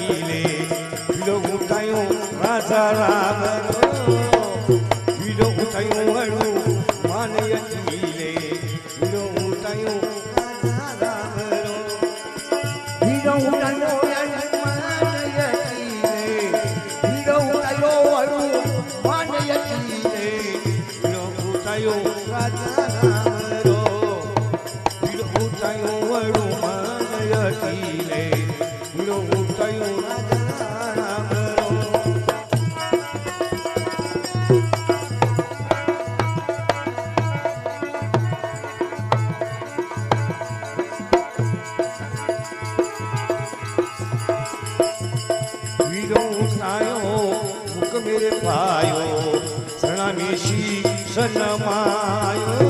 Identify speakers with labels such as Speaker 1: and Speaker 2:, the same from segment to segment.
Speaker 1: ઢીલે પીડો ઉઠાયો રાજા રામ પીડો ઉઠાયો વણું માન્ય ઢીલે પીડો ઉઠાયો રાજા રામ પીડો ઉઠાયો રાજા રામ પીડો ઉઠાયો વણું માન્ય ઢીલે મેરે પાયો સણામી શીશ નમાયો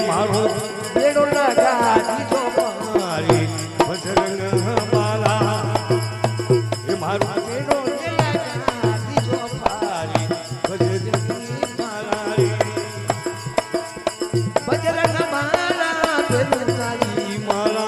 Speaker 1: મારો
Speaker 2: બેડો લગા દીધો
Speaker 1: મારી બજરંગ માલા એ મારો
Speaker 2: બેડો લગા દીધો
Speaker 1: મારી બજરંગ મારી બજરંગ માલા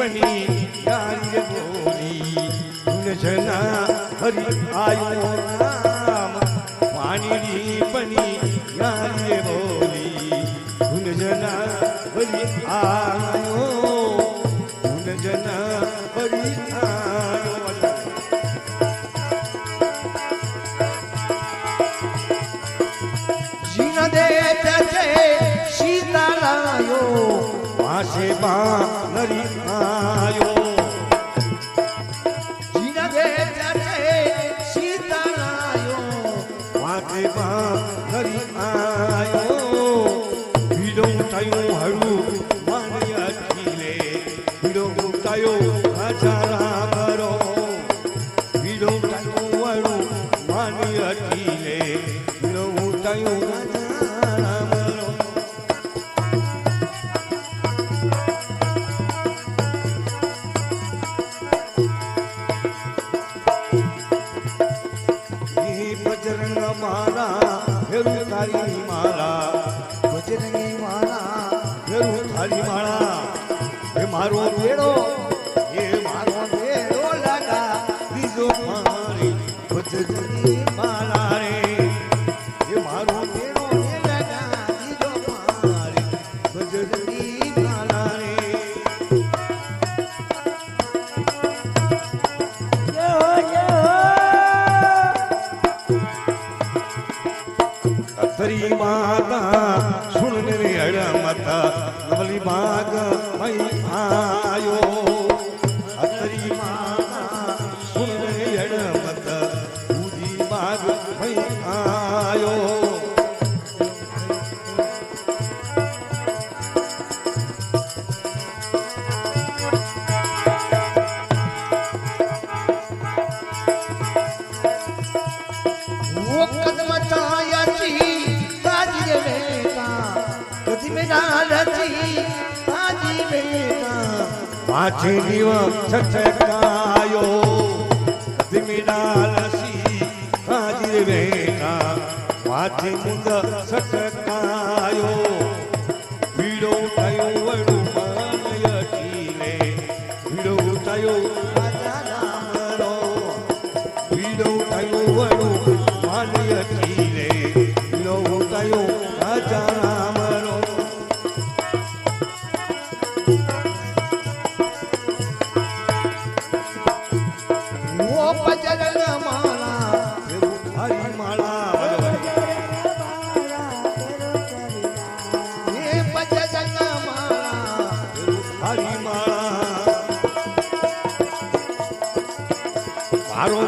Speaker 1: પાણી પની યાર બોલી ગુણ જના હરિ આયો રામ પાણી પની યાર બોલી ગુણ જના હરિ આયો ગુણ જના હરિ પાસે બા નરી આયો માલા ફેરું તારી માળા
Speaker 2: બજરંગી માળા
Speaker 1: ફેરું તારી માળા. એ મારો બેડો અતરી માતા સુન રે માતા નવલી મઈ આયો. માછી દીવા છટકાયો ધીમીના લસી હાજી વેના માછી મુંદ છટકાયો પીડો થયો વડું માનયતી રે પીડો થયો મારો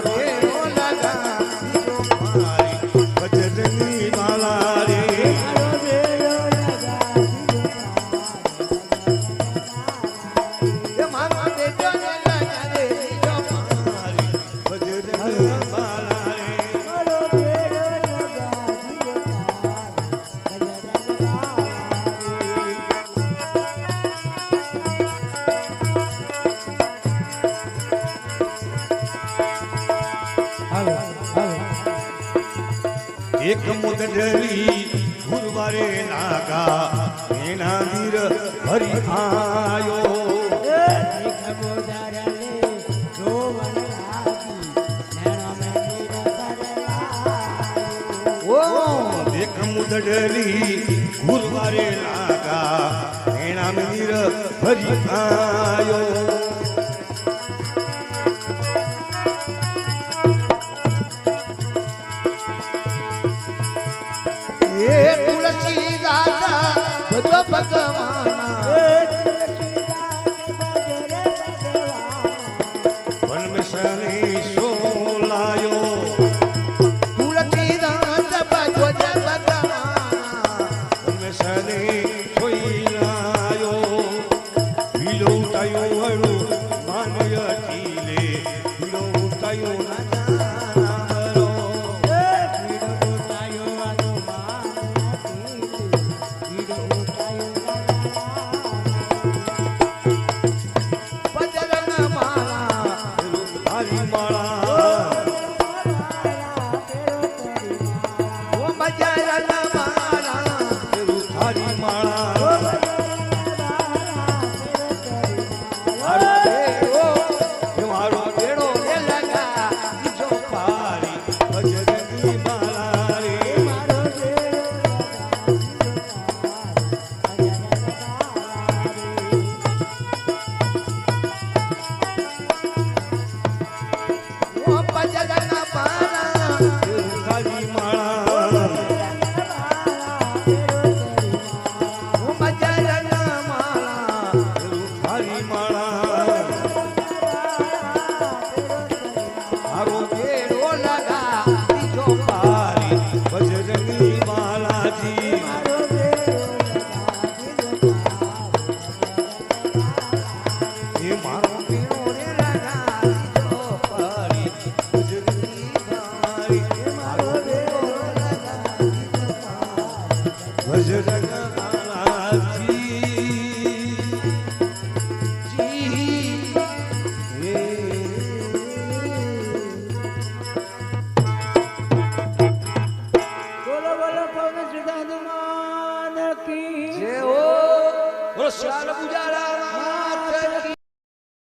Speaker 1: ગઢવી ગુરુવારે નાગા એના વીર હરી આયો. મુદડરી ગુરુવારે નાગા એના
Speaker 2: મીર
Speaker 1: હરી આયો.